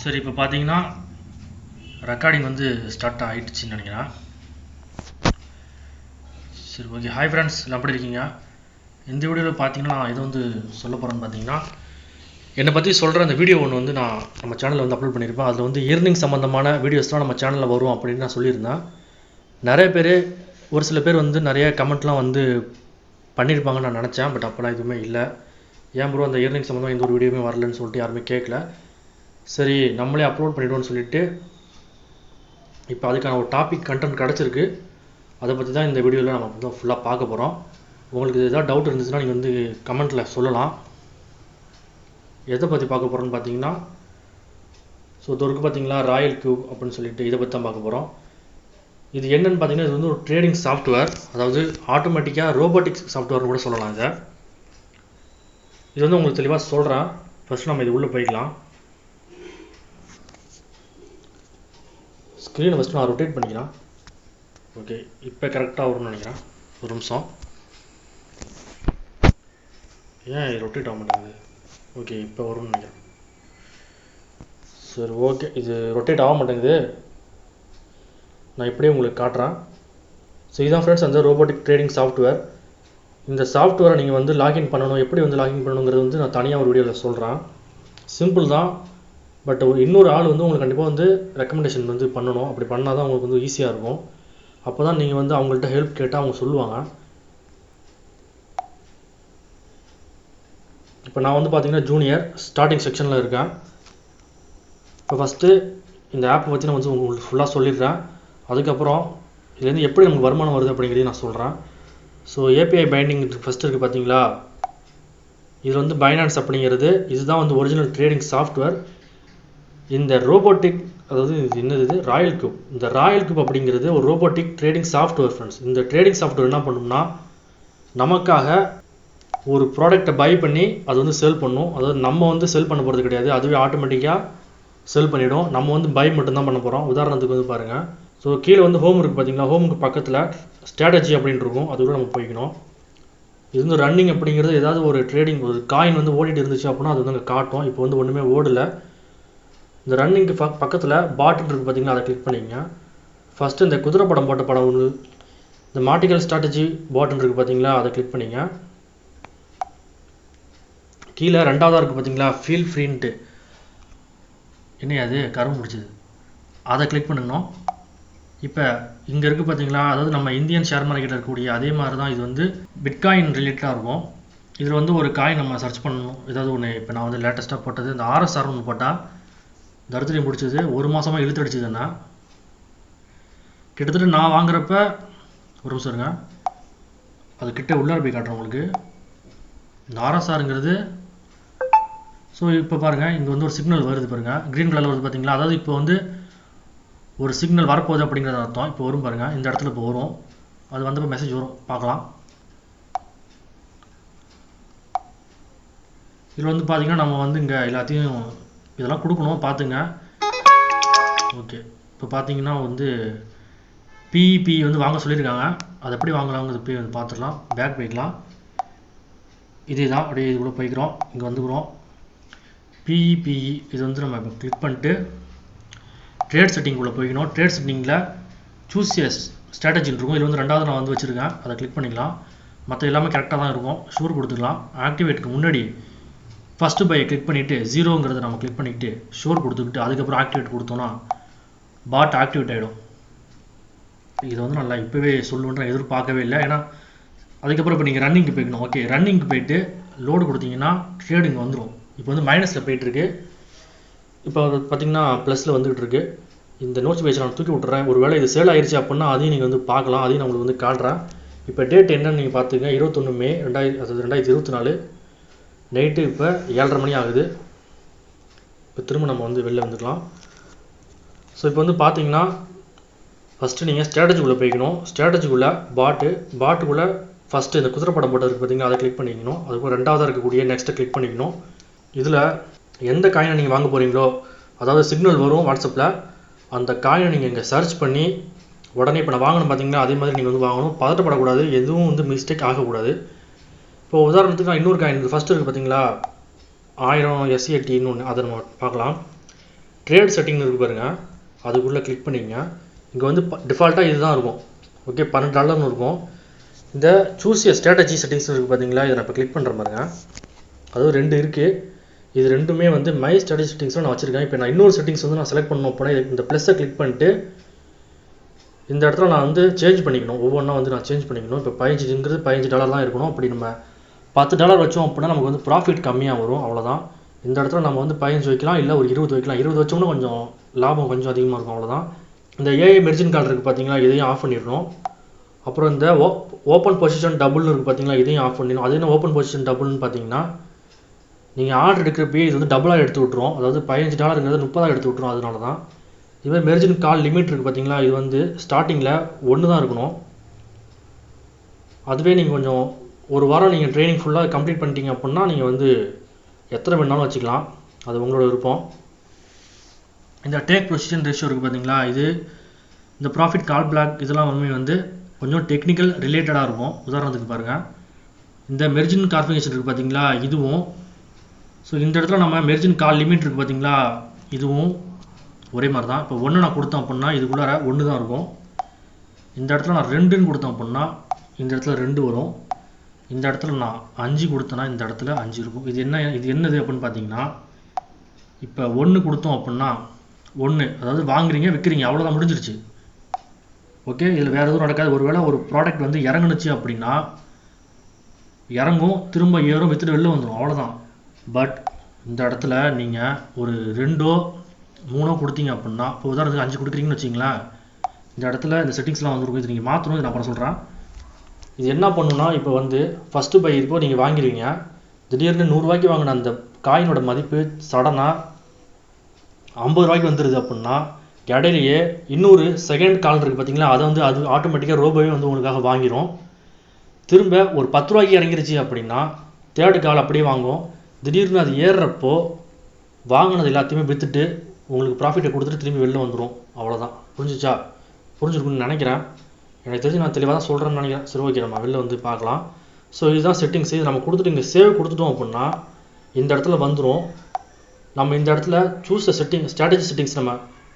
சரி இப்போ பார்த்தீங்கன்னா ரெக்கார்டிங் வந்து ஸ்டார்ட் ஆகிடுச்சின்னு நினைக்கிறேன். சரி ஓகே ஹாய் ஃப்ரெண்ட்ஸ் எல்லாம் எப்படி இருக்கீங்க? இந்த வீடியோவில் பார்த்தீங்கன்னா நான் எது வந்து சொல்ல போகிறேன்னு பார்த்தீங்கன்னா என்னை பற்றி சொல்கிற அந்த வீடியோ ஒன்று வந்து நான் நம்ம சேனலில் வந்து அப்லோட் பண்ணியிருப்பேன். அதில் வந்து இயர்னிங் சம்மந்தமான வீடியோஸ்லாம் நம்ம சேனலில் வரும் அப்படின்னு நான் சொல்லியிருந்தேன். நிறைய பேர் ஒரு சில பேர் வந்து நிறைய கமெண்ட்லாம் வந்து பண்ணியிருப்பாங்கன்னு நான் நினச்சேன் பட் அப்போலாம் எதுவுமே இல்லை. ஏன் ப்ரோ அந்த இயர்னிங் சம்மந்தமாக எந்த ஒரு வீடியோவுமே வரலன்னு சொல்லிட்டு யாருமே கேட்கல சரி நம்மளே அப்லோட் பண்ணிவிடுவோன்னு சொல்லிட்டு இப்போ அதுக்கான ஒரு டாபிக் கண்டென்ட் கிடச்சிருக்கு. அதை பற்றி தான் இந்த வீடியோவில் நம்ம வந்து ஃபுல்லாக பார்க்க போகிறோம் உங்களுக்கு எதாவது டவுட் இருந்துச்சுன்னா நீங்கள் வந்து கமெண்ட்டில் சொல்லலாம். எதை பற்றி பார்க்க போகிறோன்னு பார்த்தீங்கன்னா ஸோ இது பார்த்தீங்களா ராயல் கியூப் அப்படின்னு சொல்லிட்டு இதை பற்றி தான் பார்க்க போகிறோம் இது என்னன்னு பார்த்தீங்கன்னா இது வந்து ஒரு ட்ரேடிங் சாஃப்ட்வேர் அதாவது ஆட்டோமேட்டிக்காக ரோபோட்டிக்ஸ் சாஃப்ட்வேர்னு கூட சொல்லலாம் இதை. இது வந்து உங்களுக்கு தெளிவாக சொல்கிறேன் ஃபஸ்ட் நம்ம இது உள்ளே போய்க்கலாம். ஸ்க்ரீனை ஃபஸ்ட்டு நான் ரொட்டேட் பண்ணிக்கிறேன். ஓகே இப்போ கரெக்டாக வரும்னு நினைக்கிறேன். ஒரு நிமிஷம். ஏன் ரொட்டேட் ஆக மாட்டேங்குது? ஓகே இப்போ வரும்னு நினைக்கிறேன். சரி ஓகே இது ரொட்டேட் ஆக மாட்டேங்குது. நான் இப்படியே உங்களுக்கு காட்டுறேன். ஸோ இதுதான் ஃப்ரெண்ட்ஸ் அந்த ரோபோட்டிக் ட்ரேடிங் சாஃப்ட்வேர் இந்த சாஃப்ட்வேரை நீங்கள் வந்து லாகின் பண்ணணும் எப்படி வந்து லாகின் பண்ணணுங்கிறது வந்து நான் தனியாக ஒரு வீடியோவில் சொல்கிறேன் சிம்பிள் தான். பட் ஒரு இன்னொரு ஆள் வந்து உங்களுக்கு கண்டிப்பாக வந்து ரெக்கமெண்டேஷன் வந்து பண்ணணும். அப்படி பண்ணால் தான் உங்களுக்கு வந்து ஈஸியாக இருக்கும். அப்போ தான் நீங்கள் வந்து அவங்கள்ட்ட ஹெல்ப் கேட்டால் அவங்க சொல்லுவாங்க. இப்போ நான் வந்து பார்த்தீங்கன்னா ஜூனியர் ஸ்டார்டிங் செக்ஷனில் இருக்கேன். இப்போ ஃபஸ்ட்டு இந்த ஆப்பை பற்றி நான் வந்து உங்களுக்கு ஃபுல்லாக சொல்லிடுறேன். அதுக்கப்புறம் இதுலேருந்து எப்படி நமக்கு வருமானம் வருது அப்படிங்கிறதையும் நான் சொல்கிறேன் ஸோ ஏபிஐ பைண்டிங் ஃபஸ்ட்டு இருக்குது பார்த்தீங்களா இது வந்து பைனான்ஸ் அப்படிங்கிறது இதுதான் வந்து ஒரிஜினல் ட்ரேடிங் சாஃப்ட்வேர் இந்த ரோபோட்டிக் அதாவது இது என்னது இது? ராயல் கியூப் இந்த ராயல் கியூப் அப்படிங்கிறது ஒரு ரோபோட்டிக் ட்ரேடிங் சாஃப்ட்வேர் ஃப்ரெண்ட்ஸ் இந்த ட்ரேடிங் சாஃப்ட்வேர் என்ன பண்ணணும்னா நமக்காக ஒரு ப்ராடக்ட்டை பை பண்ணி அது வந்து செல் பண்ணும். அதாவது நம்ம வந்து செல் பண்ண போகிறது கிடையாது. அதுவே ஆட்டோமேட்டிக்காக செல் பண்ணிவிடும் நம்ம வந்து பை மட்டும்தான் பண்ண போகிறோம் உதாரணத்துக்கு வந்து பாருங்கள் ஸோ கீழே வந்து ஹோம் இருக்குது பார்த்தீங்களா ஹோமுக்கு பக்கத்தில் ஸ்ட்ராட்டஜி அப்படின்னு இருக்கும். அது கூட நம்ம போய்க்கணும். இது வந்து ரன்னிங் அப்படிங்கிறது ஏதாவது ஒரு ட்ரேடிங் ஒரு காயின் வந்து ஓடிட்டு இருந்துச்சு அப்படின்னா அது வந்து அங்கே காட்டும். இப்போ வந்து ஒன்றுமே ஓடலை. இந்த ரன்னிங்க்கு பக்கத்தில் பாட்டில் இருக்குது பார்த்தீங்களா அதை கிளிக் பண்ணிக்கங்க ஃபஸ்ட்டு இந்த குதிரை படம் போட்ட படம் ஒன்று இந்த மார்டிகல் ஸ்ட்ராட்டஜி பாட்டில் இருக்குது பார்த்தீங்களா அதை கிளிக் பண்ணிங்க. கீழே ரெண்டாவதாக இருக்குது பார்த்தீங்களா ஃபீல் ஃப்ரீன்ட்டு என்ன அது கரும்பு முடிச்சது அதை கிளிக் பண்ணணும் இப்போ இங்கே இருக்குது பார்த்தீங்களா அதாவது நம்ம இந்தியன் ஷேர் மார்க்கெட்டில் இருக்கக்கூடிய அதே மாதிரி தான் இது வந்து பிட்காயின் ரிலேட்டடாக இருக்கும். இதில் வந்து ஒரு காயின் நம்ம சர்ச் பண்ணணும். ஏதாவது ஒன்று இப்போ நான் வந்து லேட்டஸ்ட்டாக போட்டது இந்த ஆர்எஸ்ஆர் ஒன்று போட்டால் தரித்திரியம் பிடிச்சது ஒரு மாதமாக இழுத்து அடிச்சதுன்னா கிட்டத்தட்ட நான் வாங்குறப்ப ஒரு நிமிஷம் இருங்க. அது கிட்ட உள்ளார போய் காட்டுறேன் உங்களுக்கு. இந்த ஆர்எஸ்ஆருங்கிறது ஸோ இப்போ பாருங்கள் இங்கே வந்து ஒரு சிக்னல் வருது பாருங்கள் க்ரீன் கலரில் வருது பார்த்தீங்களா அதாவது இப்போ வந்து ஒரு சிக்னல் வரப்போகுது அப்படிங்கிறது அர்த்தம். இப்போ வரும் பாருங்கள் இந்த இடத்துல இப்போ வரும். அது வந்தப்போ மெசேஜ் வரும். பார்க்கலாம். இதில் வந்து பார்த்தீங்கன்னா நம்ம வந்து இங்கே எல்லாத்தையும் இதெல்லாம் கொடுக்கணும் பார்த்துங்க. ஓகே இப்போ பார்த்தீங்கன்னா வந்து பிஇபி வந்து வாங்க சொல்லியிருக்காங்க. அது எப்படி வாங்கலாங்கிறது போய் வந்து பார்த்துடலாம். பேக் போய்க்கலாம் இதே தான் அப்படியே இது கூட போய்க்கிறோம். இங்கே வந்துக்கிறோம். பிஇபிஇ இது வந்து நம்ம இப்போ கிளிக் பண்ணிட்டு ட்ரேட் செட்டிங்குள்ளே போய்க்கணும். ட்ரேட் செட்டிங்கில் சூஸ் எஸ் ஸ்ட்ராட்டஜின்னு இருக்கும். இதில் வந்து ரெண்டாவது நான் வந்து வச்சுருக்கேன். அதை கிளிக் பண்ணிக்கலாம். மற்ற எல்லாமே கரெக்டாக தான் இருக்கும். ஷூர் கொடுத்துக்கலாம். ஆக்டிவேட்டுக்கு முன்னாடி ஃபஸ்ட்டு பை கிளிக் பண்ணிவிட்டு ஜீரோங்கிறத நம்ம கிளிக் பண்ணிக்கிட்டு ஷோர் கொடுத்துக்கிட்டு அதுக்கப்புறம் ஆக்டிவேட் கொடுத்தோன்னா பாட் ஆக்டிவேட் ஆகிடும் இதை வந்து நல்லா இப்போவே சொல்லுவேன் எதிர்பார்க்கவே இல்லை. ஏன்னா அதுக்கப்புறம் இப்போ நீங்கள் ரன்னிங்க்கு போய்க்கணும். ஓகே ரன்னிங்க்கு போயிட்டு லோடு கொடுத்தீங்கன்னா ட்ரேடிங் வந்துடும் இப்போ வந்து மைனஸில் போயிட்டுருக்கு. இப்போ பார்த்தீங்கன்னா ப்ளஸில் வந்துகிட்டு இருக்கு இந்த நோட்டிஃபிகேஷன் நான் தூக்கி விட்டுறேன். ஒரு வேளை இது சேல் ஆயிடுச்சு அப்படின்னா அதையும் நீங்கள் வந்து பார்க்கலாம். அதையும் நான் உங்களுக்கு வந்து காட்டுறேன். இப்போ டேட் என்னன்னு நீங்கள் பார்த்துங்க இருபத்தொன்று மே ரெண்டாயிரத்தி ரெண்டாயிரத்தி இருபத்தி நாலு. நைட்டு இப்போ ஏழரை மணி ஆகுது. இப்போ திரும்ப நம்ம வந்து வெளில வந்துக்கலாம் ஸோ இப்போ வந்து பார்த்தீங்கன்னா ஃபஸ்ட்டு நீங்கள் ஸ்ட்ராட்டஜிக்குள்ளே போய்க்கணும். ஸ்ட்ராட்டஜிக்குள்ளே பாட்டு பாட்டுக்குள்ளே ஃபஸ்ட்டு இந்த குதிரை படம் போட்டதுக்கு பார்த்தீங்கன்னா அதை கிளிக் பண்ணிக்கணும். அதுக்கப்புறம் ரெண்டாவதாக இருக்கக்கூடிய நெக்ஸ்ட்டை கிளிக் பண்ணிக்கணும். இதில் எந்த காயினை நீங்கள் வாங்க போகிறீங்களோ அதாவது சிக்னல் வரும் வாட்ஸ்அப்பில் அந்த காயினை நீங்கள் இங்கே சர்ச் பண்ணி உடனே இப்போ நான் வாங்கணும் பார்த்தீங்கன்னா அதே மாதிரி நீங்கள் வந்து வாங்கணும். பதட்டப்படக்கூடாது. எதுவும் வந்து மிஸ்டேக் ஆகக்கூடாது. இப்போ உதாரணத்துக்கு நான் இன்னொரு காயின் ஃபஸ்ட்டு இருக்குது பார்த்தீங்களா ஆயிரம் எஸ்சிஎட்டின்னு ஒன்று அதை நம்ம பார்க்கலாம். ட்ரேட் செட்டிங் இருக்குது பாருங்கள் அதுக்குள்ளே கிளிக் பண்ணிக்கங்க. இங்கே வந்து டிஃபால்ட்டாக இதுதான் இருக்கும். ஓகே பன்னெண்டு டாலர்னு இருக்கும். இந்த சூஸ் ஸ்ட்ராட்டஜி செட்டிங்ஸ் இருக்குது பார்த்தீங்களா இதை நான் இப்போ கிளிக் பண்ணுற பாருங்க. அதுவும் ரெண்டு இருக்குது இது ரெண்டுமே வந்து மை ஸ்ட்ராட்டஜி செட்டிங்ஸில் நான் வச்சுருக்கேன். இப்போ நான் இன்னொரு செட்டிங்ஸ் வந்து நான் செலக்ட் பண்ணணும் போனால் இந்த ப்ளஸ்ஸை கிளிக் பண்ணிட்டு இந்த இடத்துல நான் வந்து சேஞ்ச் பண்ணிக்கணும். ஒவ்வொன்றா வந்து நான் சேஞ்ச் பண்ணிக்கணும். இப்போ பதினஞ்சுங்கிறது பதினஞ்சு டாலர் தான் இருக்கணும். அப்படி நம்ம பத்து டாலர் வச்சோம் அப்படின்னா நமக்கு வந்து ப்ராஃபிட் கம்மியாக வரும். அவ்வளோதான் இந்த இடத்துல நம்ம வந்து பதினஞ்சு வைக்கலாம் இல்லை ஒரு இருபது வைக்கலாம். இருபது வச்சோம்னா கொஞ்சம் லாபம் கொஞ்சம் அதிகமாக இருக்கும். அவ்வளோதான் இந்த ஏஐ மெர்ஜின் கார்டு இருக்குது பார்த்தீங்களா இதையும் ஆஃப் பண்ணிடணும். அப்புறம் இந்த ஓ ஓப்பன் பொசிஷன் டபுள்னு இருக்குது பார்த்தீங்களா இதையும் ஆஃப் பண்ணிடணும். அது என்ன ஓப்பன் பொசிஷன் டபுள்னு பார்த்தீங்கன்னா நீங்கள் ஆர்டர் எடுக்கிறப்பயே இது வந்து டபுளாக எடுத்து விட்ரும் அதாவது பதினஞ்சு டாலருங்கிறது முப்பதாக எடுத்து விட்ருவோம் அதனால தான் இதுமாதிரி மெர்ஜின் கால் லிமிட் இருக்குது பார்த்தீங்களா இது வந்து ஸ்டார்டிங்கில் ஒன்று தான் இருக்கணும். அதுவே நீங்கள் கொஞ்சம் ஒரு வாரம் நீங்கள் ட்ரைனிங் ஃபுல்லாக கம்ப்ளீட் பண்ணிட்டீங்க அப்படின்னா நீங்கள் வந்து எத்தனை வேணாலும் வச்சுக்கலாம். அது உங்களோட விருப்பம். இந்த டேக் பொசிஷன் ரேஷியோ இருக்குது பார்த்தீங்களா இது இந்த ப்ராஃபிட் கால் பிளாக் இதெல்லாம் வந்து வந்து கொஞ்சம் டெக்னிக்கல் ரிலேட்டடாக இருக்கும். உதாரணத்துக்கு பாருங்கள் இந்த மெர்ஜின் கார்ஃபிகேஷன் இருக்குது பார்த்தீங்களா இதுவும் ஸோ இந்த இடத்துல நம்ம மெர்ஜின் கால் லிமிட் இருக்குது பார்த்தீங்களா இதுவும் ஒரே மாதிரி தான் இப்போ ஒன்று நான் கொடுத்தேன் அப்படின்னா இதுக்குள்ளார ஒன்று தான் இருக்கும். இந்த இடத்துல நான் ரெண்டுன்னு கொடுத்தேன் அப்படின்னா இந்த இடத்துல ரெண்டு வரும். இந்த இடத்துல நான் அஞ்சு கொடுத்தேன்னா இந்த இடத்துல அஞ்சு இருக்கும். இது என்ன இது என்னது அப்படின்னு பார்த்தீங்கன்னா இப்போ ஒன்று கொடுத்தோம் அப்படின்னா ஒன்று அதாவது வாங்குறீங்க விற்கிறீங்க அவ்வளோதான் முடிஞ்சிருச்சு. ஓகே இதில் வேறு எதுவும் நடக்காது. ஒருவேளை ஒரு ப்ராடக்ட் வந்து இறங்குனுச்சு அப்படின்னா இறங்கும் திரும்ப ஏறும் வித்துட்டு வெளில வந்துடும் அவ்வளோதான் பட் இந்த இடத்துல நீங்கள் ஒரு ரெண்டோ மூணோ கொடுத்தீங்க அப்படின்னா இப்போ உதாரணத்துக்கு அஞ்சு கொடுக்குறீங்கன்னு வச்சிங்களேன் இந்த இடத்துல இந்த செட்டிங்ஸ்லாம் வந்துருக்கும். இது நீங்கள் மாற்றணும் இது நான் அப்புறம் சொல்கிறேன் இது என்ன பண்ணுன்னா இப்போ வந்து ஃபஸ்ட்டு பை இருக்கோ நீங்கள் வாங்கிடுவீங்க திடீர்னு நூறுரூவாய்க்கு வாங்கின அந்த காயினோட மதிப்பு சடனாக ஐம்பது ரூபாய்க்கு வந்துடுது அப்படின்னா இடையிலேயே இன்னொரு செகண்ட் கால் இருக்குது பார்த்தீங்களா அதை வந்து அது ஆட்டோமேட்டிக்காக ரோபோவே வந்து உங்களுக்காக வாங்கிடும் திரும்ப ஒரு பத்து ரூபாய்க்கு இறங்கிருச்சு அப்படின்னா தேர்டு கால் அப்படியே வாங்கும் திடீர்னு அது ஏறுறப்போ வாங்கினது எல்லாத்தையுமே விற்றுட்டு உங்களுக்கு ப்ராஃபிட்டை கொடுத்துட்டு திரும்பி வெளில வந்துடும் அவ்வளோதான் புரிஞ்சிச்சா? புரிஞ்சிருக்குன்னு நினைக்கிறேன். எனக்கு தெரிஞ்சு நான் தெளிவாக தான் சொல்கிறேன்னு நினைக்கிறேன். சரி ஓகே நம்ம வெளில வந்து பார்க்கலாம். ஸோ இதுதான் செட்டிங்ஸ் இது நம்ம கொடுத்துட்டு இங்கே சேவ் கொடுத்துட்டோம் அப்படின்னா இந்த இடத்துல வந்துடும் நம்ம இந்த இடத்துல சூஸ் செட்டிங் ஸ்ட்ராட்டஜி செட்டிங்ஸ் நம்ம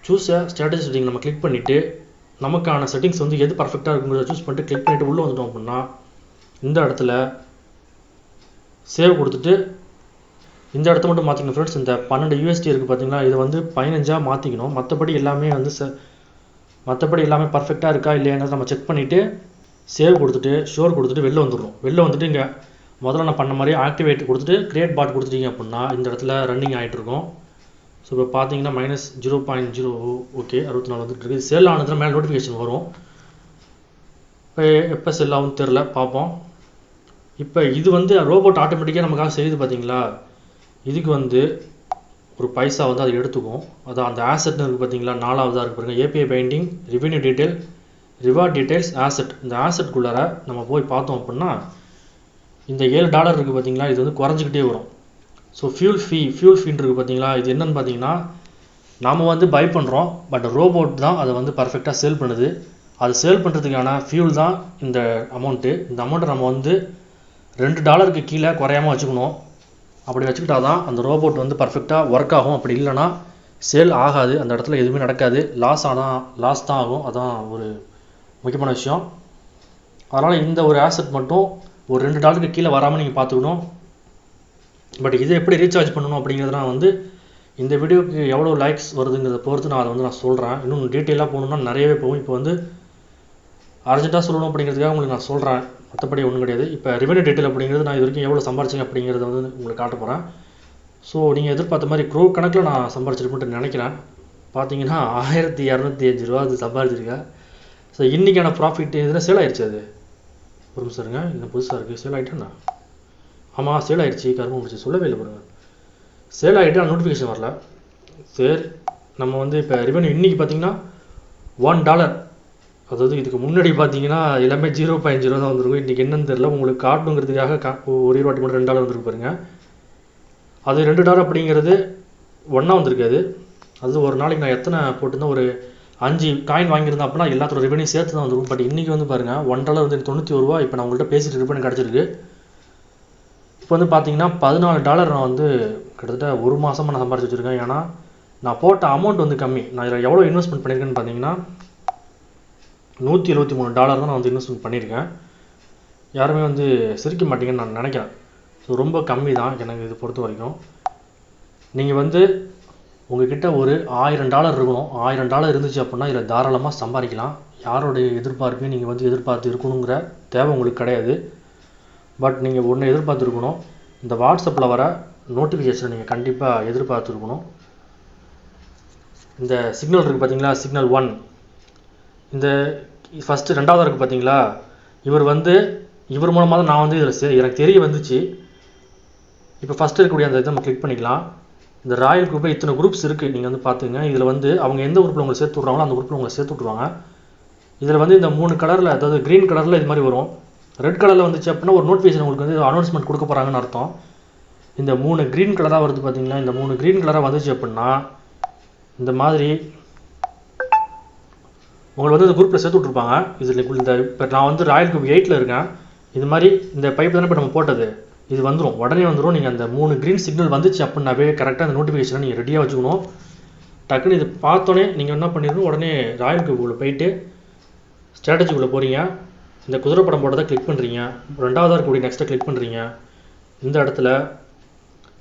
சூஸ் ஸ்ட்ராட்டஜி செட்டிங் நம்ம கிளிக் பண்ணிவிட்டு நமக்கான செட்டிங்ஸ் வந்து எது பர்ஃபெக்டாக இருக்குங்கிறத சூஸ் பண்ணிட்டு கிளிக் பண்ணிவிட்டு உள்ளே வந்துட்டோம் அப்படின்னா இந்த இடத்துல சேவ் கொடுத்துட்டு இந்த இடத்த மட்டும் மாற்றிக்கணும் ஃப்ரெண்ட்ஸ் இந்த பன்னெண்டு யூஎஸ்டி இருக்குது பார்த்தீங்கன்னா இதை வந்து பதினஞ்சாக மாற்றிக்கணும் மற்றபடி எல்லாமே வந்து ச மற்றபடி எல்லாமே பர்ஃபெக்டாக இருக்கா இல்லையாங்கிறத நம்ம செக் பண்ணிவிட்டு சேவ் கொடுத்துட்டு ஷோர் கொடுத்துட்டு வெளில வந்துடுறோம். வெளில வந்துட்டு இங்கே முதல்ல நான் பண்ண மாதிரி ஆக்டிவேட் கொடுத்துட்டு கிரியேட் பாட் கொடுத்துட்டீங்க அப்படின்னா இந்த இடத்துல ரன்னிங் ஆகிட்டு இருக்கும். ஸோ இப்போ பார்த்தீங்கன்னா minus zero point zero okay அறுபத்தி நாலு வந்துட்டு இருக்குது செல் ஆனதுல மேலே நோட்டிஃபிகேஷன் வரும். இப்போ எப்போ செல் ஆகும் தெரில பார்ப்போம். இப்போ இது வந்து ரோபோட் ஆட்டோமேட்டிக்காக நமக்காக செய்யுது பார்த்தீங்களா? இதுக்கு வந்து ஒரு பைசா வந்து அதை எடுத்துக்கும். அதான் அந்த ஆசெட்னு இருக்குது பார்த்தீங்களா நாலாவதாக இருக்கு பாருங்கள் API binding revenue detail reward details asset இந்த ஆசெட்குள்ளார நம்ம போய் பார்த்தோம் அப்படின்னா இந்த ஏழு டாலர் இருக்குது பார்த்தீங்களா இது வந்து குறைஞ்சிக்கிட்டே வரும். ஸோ ஃபியூல் ஃபீ ஃபியூல் ஃபீன் இருக்குது பார்த்தீங்களா இது என்னென்னு பார்த்தீங்கன்னா நாம் வந்து பை பண்ணுறோம் பட் ரோபோட் தான் அதை வந்து பர்ஃபெக்டாக சேல் பண்ணுது. அது சேல் பண்ணுறதுக்கான ஃபியூல் தான் இந்த அமௌண்ட்டு இந்த அமௌண்ட்டை நம்ம வந்து ரெண்டு டாலருக்கு கீழே குறையாம வச்சுக்கணும். அப்படி வச்சுக்கிட்டா தான் அந்த ரோபோட் வந்து பர்ஃபெக்டாக ஒர்க் ஆகும். அப்படி இல்லைன்னா சேல் ஆகாது. அந்த இடத்துல எதுவுமே நடக்காது. லாஸ் ஆனால் லாஸ் தான் ஆகும். அதான் ஒரு முக்கியமான விஷயம். அதனால் இந்த ஒரு ஆசெட் மட்டும் ஒரு ரெண்டு டாலருக்கு கீழே வராமல் நீங்கள் பார்த்துக்கணும். பட் இதை எப்படி ரீசார்ஜ் பண்ணணும் அப்படிங்கிறத வந்து இந்த வீடியோக்கு எவ்வளோ லைக்ஸ் வருதுங்கிறத பொறுத்து நான் அதை வந்து நான் சொல்கிறேன் இன்னும் டீட்டெயிலாக போகணுன்னா நிறையவே போகும். இப்போ வந்து அர்ஜென்ட்டாக சொல்லணும் அப்படிங்கிறதுக்காக உங்களுக்கு நான் சொல்கிறேன் மற்றபடி ஒன்றும் கிடையாது. இப்போ ரெவென்யூ டீட்டெயில் அப்படிங்கிறது நான் இது வரைக்கும் எவ்வளோ சம்பாரிச்சேன் அப்படிங்கிறத வந்து உங்களுக்கு காட்ட போகிறேன் ஸோ நீங்கள் எதிர்பார்த்த மாதிரி க்ரோ கணக்கில் நான் சம்பாரிச்சிருப்பேன்ட்டு நினைக்கிறேன். பார்த்தீங்கன்னா ஆயிரத்தி இரநூத்தி அஞ்சு ரூபா அது சம்பாரிச்சிருக்கேன். ஸோ இன்றைக்கான ப்ராஃபிட் இதில் சேல் ஆயிடுச்சு அது? ஒரு நிமிஷம் இருங்க. இது புதுசாக இருக்குது சேல் ஆகிட்டேண்ணா ஆமாம் சேல் ஆயிடுச்சு கரும்பு முடிச்சு. சொல்லவே இல்லை பாருங்கள் சேல் ஆகிட்டு நோட்டிஃபிகேஷன் வரல. சரி நம்ம வந்து இப்போ ரிவென்யூ இன்றைக்கி பார்த்தீங்கன்னா ஒன் டாலர் அதாவது இதுக்கு முன்னாடி பார்த்தீங்கன்னா எல்லாமே ஜீரோ பாயிண்ட் ஜீரோ தான் வந்திருக்கும். இன்றைக்கி என்னன்னு தெரில உங்களுக்கு காட்டணுங்கிறதுக்காக கா ஒரே வாட்டி மட்டும் ரெண்டு டாலர் வந்துருக்கு பாருங்க. அது ரெண்டு டாலர் அப்படிங்கிறது ஒன்றா வந்திருக்காது. அது ஒரு நாளைக்கு நான் எத்தனை போட்டிருந்தேன்? ஒரு அஞ்சு காயின் வாங்கியிருந்தேன் அப்படின்னா எல்லாத்தோட ரெவன்யூ சேர்த்து தான் வந்துருக்கும். பட் இன்றைக்கி வந்து பாருங்கள் ஒன் டாலர் வந்து தொண்ணூற்றி ஒரு ரூபா இப்போ நான் உங்கள்கிட்ட பேசிட்டு இருப்பேன் கிடச்சிருக்கு. இப்போ வந்து பார்த்தீங்கன்னா பதினாலு டாலர் நான் வந்து கிட்டத்தட்ட ஒரு மாதமாக நான் சம்பாரிச்சு வச்சுருக்கேன். ஏன்னா நான் போட்ட அமௌண்ட் வந்து கம்மி. நான் இதில் எவ்வளோ இன்வெஸ்ட்மெண்ட் பண்ணியிருக்கேன்னு பார்த்தீங்கன்னா நூற்றி எழுபத்தி மூணு டாலர் தான் நான் வந்து இன்வெஸ்ட்மெண்ட் பண்ணியிருக்கேன். யாருமே வந்து சிரிக்க மாட்டீங்கன்னு நான் நினைக்கிறேன். ஸோ ரொம்ப கம்மி தான் எனக்கு இது பொறுத்த வரைக்கும். நீங்கள் வந்து உங்ககிட்ட ஒரு ஆயிரம் டாலர் இருக்கணும். ஆயிரம் டாலர் இருந்துச்சு அப்படின்னா இதில் தாராளமாக சம்பாதிக்கலாம். யாருடைய எதிர்பார்ப்பையும் நீங்கள் வந்து எதிர்பார்த்து இருக்கணுங்கிற தேவை உங்களுக்கு கிடையாது. பட் நீங்கள் ஒன்று எதிர்பார்த்துருக்கணும் இந்த வாட்ஸ்அப்பில் வர நோட்டிஃபிகேஷன் நீங்கள் கண்டிப்பாக எதிர்பார்த்துருக்கணும் இந்த சிக்னல் இருக்குது பார்த்தீங்களா சிக்னல் ஒன் இந்த ஃபஸ்ட்டு ரெண்டாவது இருக்குது பார்த்தீங்களா இவர் வந்து இவர் மூலமாக தான் நான் வந்து இதில் சே எனக்கு தெரிய வந்துச்சு. இப்போ ஃபஸ்ட்டு இருக்கக்கூடிய அந்த இதை நம்ம கிளிக் பண்ணிக்கலாம். இந்த ராயல் குரூப்பில் இத்தனை குரூப்ஸ் இருக்குது நீங்கள் வந்து பார்த்துங்க இதில் வந்து அவங்க எந்த குரூப்பில் உங்களை சேர்த்து விட்றாங்களோ அந்த குரூப்பில் உங்களை சேர்த்து விட்ருவாங்க இதில் வந்து இந்த மூணு கலரில் அதாவது க்ரீன் கலரில் இது மாதிரி வரும். ரெட் கலரில் வந்துச்சு அப்படின்னா ஒரு நோட்டிஃபிகேஷன் உங்களுக்கு வந்து அனௌன்ஸ்மெண்ட் கொடுக்க போகிறாங்கன்னு அர்த்தம். இந்த மூணு க்ரீன் கலராக வருது பார்த்தீங்கன்னா இந்த மூணு க்ரீன் கலராக வந்துச்சு அப்படின்னா இந்த மாதிரி உங்களை வந்து இந்த குரூப்பில் சேர்த்து விட்ருப்பாங்க இதில் இந்த இப்போ நான் வந்து ராயல் குரூப் எயிட்டில் இருக்கேன். இது மாதிரி இந்த பைப் தானே இப்போ நம்ம போட்டது? இது வந்துடும் உடனே வந்துடும் நீங்கள் அந்த மூணு க்ரீன் சிக்னல் வந்துச்சு அப்படின்னாவே கரெக்டாக அந்த நோட்டிஃபிகேஷனை நீங்கள் ரெடியாக வச்சுக்கணும். டக்குன்னு இது பார்த்தோன்னே நீங்கள் என்ன பண்ணிடணும்? உடனே ராயல் குரூப்புக்குள்ளே போயிட்டு ஸ்ட்ராட்டஜிக்குள்ளே போகிறீங்க இந்த குதிரை படம் போட்டதை கிளிக் பண்ணுறீங்க ரெண்டாவதாக இருக்கக்கூடிய நெக்ஸ்ட்டை கிளிக் பண்ணுறீங்க இந்த இடத்துல